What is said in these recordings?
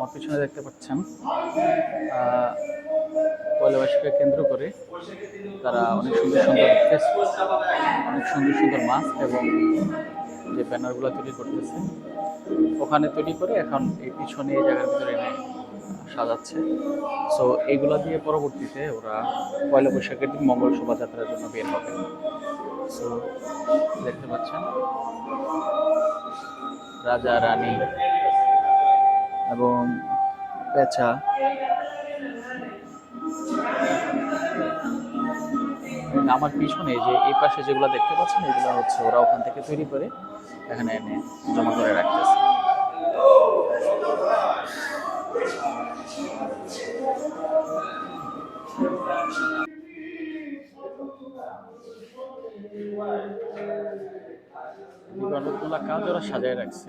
আমার পিছনে দেখতে পাচ্ছেন আহ, পয়লা বৈশাখকে কেন্দ্র করে তারা অনেক সুন্দর সুন্দর অনেক সুন্দর সুন্দর মাস্ক এবং যে ব্যানারগুলো তৈরি করতেছে ওখানে তৈরি করে এখন এই পিছনে এই জায়গার ভিতরে এনে সাজাচ্ছে। সো এইগুলা দিয়ে পরবর্তীতে ওরা পয়লা বৈশাখের দিন মঙ্গল শোভাযাত্রার জন্য বের হবে। সো দেখতে পাচ্ছেন রাজা রানী এবং পেঁচা। আমার পিছনে যে এই পাশে যেগুলো দেখতে পাচ্ছেন, এগুলো হচ্ছে ওরা ওখান থেকে তৈরি করে এখানে এনে জমা করে রাখতেছে। কাজ ওরা সাজায় রাখছে।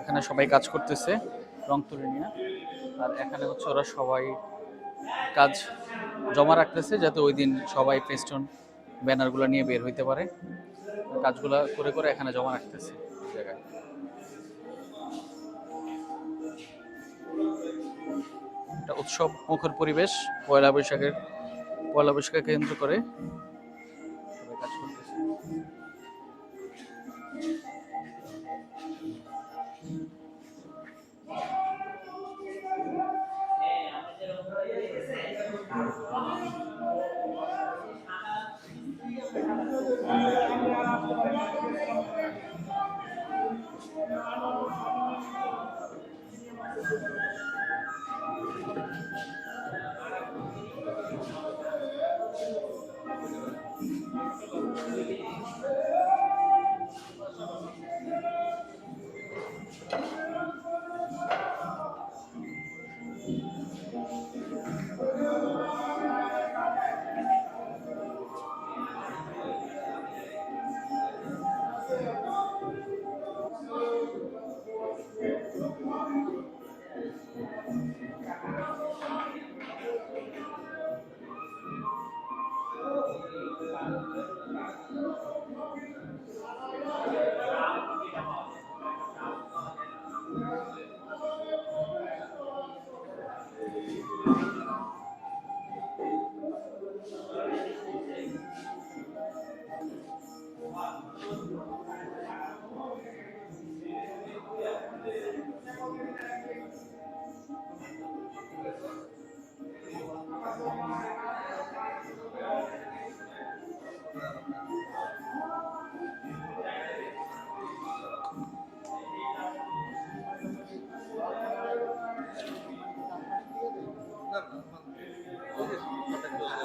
এখানে সবাই কাজ করতেছে রং তুলে নিয়ে। আর এখানে হচ্ছে ওরা সবাই কাজ জমা রাখতেছে যাতে ওই দিন সবাই ফেস্টন ব্যানারগুলো নিয়ে বের হইতে পারে। কাজগুলো করে করে এখানে জমা রাখতেছে জায়গায়। একটা উৎসব, মুখর পরিবেশ, পয়লা বৈশাখের, পয়লা বৈশাখকে কেন্দ্র করে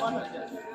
one of them.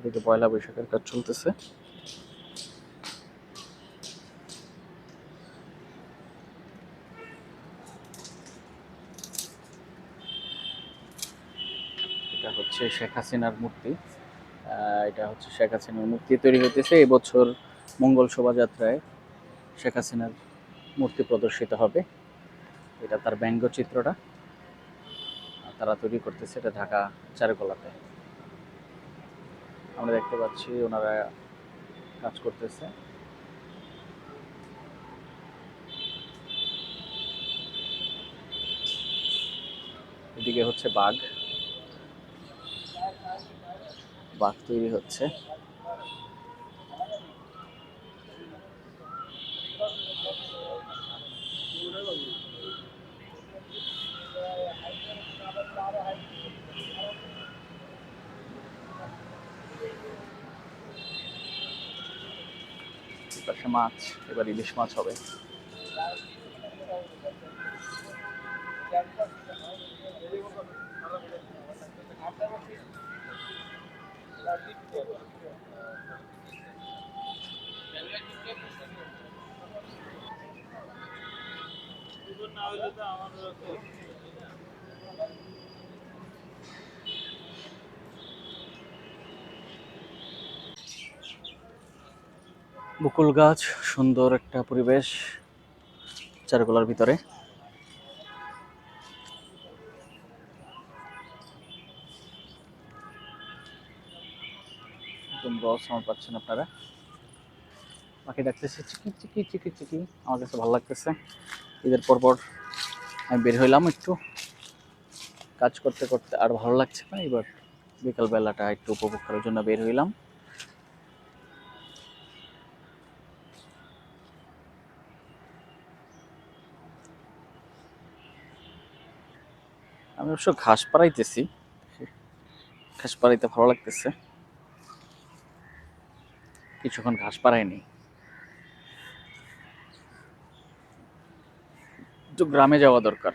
এদিকে পয়লা বৈশাখের কাজ চলতেছে। এটা হচ্ছে শেখ হাসিনার মূর্তি। এটা হচ্ছে শেখ হাসিনার মূর্তি তৈরি হতেছে এবছর মঙ্গল শোভাযাত্রায় শেখ হাসিনার মূর্তি প্রদর্শিত হবে। এটা তার ব্যঙ্গচিত্রটা। তারা তৈরি করতেছে এটা ঢাকা চারুকলাতে। আমরা দেখতে পাচ্ছি ওনারা কাজ করতেছে। এদিকে হচ্ছে বাঘ। বাঘ তৈরি হচ্ছে। পাশে মাছ এবার ইলিশ মাছ হবে। বকুল গাছ, সুন্দর একটা পরিবেশ চারুকলার ভিতরে। একদম র সাউন্ড পাচ্ছেন আপনারা। পাখি ডাকতেছে চিকি চিকি চিকি চিকি। আমার কাছে ভালো লাগতেছে। ঈদের পর পর আমি বের হইলাম একটু। কাজ করতে করতে আর ভালো লাগছে না, এবার বিকাল বেলাটা একটু উপভোগ করার জন্য বের হইলাম। আমি অবশ্য ঘাস পাড়াইতেছি। ঘাস পাড়াইতে ভালো লাগতেছে। কিছুক্ষণ ঘাস পাড়াইনি একটু গ্রামে যাওয়া দরকার।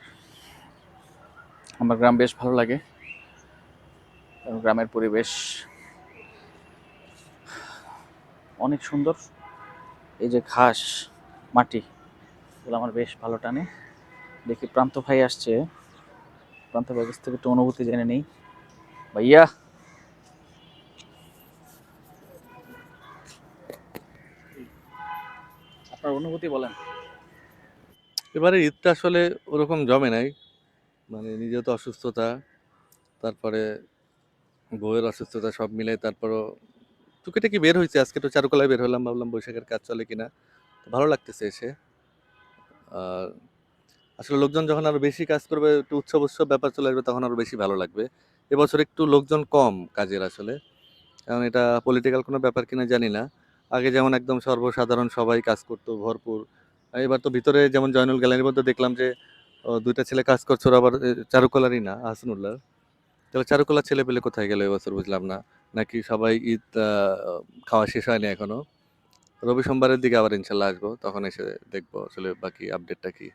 আমার গ্রাম বেশ ভালো লাগে। গ্রামের পরিবেশ অনেক সুন্দর। এই যে ঘাস, মাটি, এগুলো আমার বেশ ভালো টানে। দেখি প্রান্ত ভাই আসছে। ভাইয়ের কাছ থেকে একটু অনুভূতি জেনে নেই। ভাইয়া। আপনার অনুভূতি বলেন। এবারে ঈদটা আসলে ওরকম জমে নাই। মানে নিজে তো অসুস্থতা, তারপরে বউয়ের অসুস্থতা সব মিলে তারপরও টুকিটাকি বের হয়েছে। আজকে তো চারুকলায় বের হলাম, ভাবলাম বৈশাখের কাজ চলে কিনা। ভালো লাগতেছে এসে। আর আসলে লোকজন যখন আরও বেশি কাজ করবে, একটু উৎসব উৎসব ব্যাপার চলে আসবে, তখন আরও বেশি ভালো লাগবে। এবছর একটু লোকজন কম কাজের আসলে। কারণ এটা পলিটিক্যাল কোনো ব্যাপার কিনা জানি না। আগে যেমন একদম সর্বসাধারণ সবাই কাজ করতো, ভরপুর। এবার তো ভিতরে যেমন জয়নুল গ্যালারির মধ্যে দেখলাম যে দুইটা ছেলে কাজ করছে আবার চারুকলারই না হাসনুল্লাহ তাহলে চারুকলার ছেলে পেলে কোথায় গেল এবছর বুঝলাম না। নাকি সবাই ঈদ খাওয়া শেষ হয়নি এখনও? রবি সোমবারের দিকে আবার ইনশাল্লাহ আসব, তখন এসে দেখব আসলে বাকি আপডেটটা কি।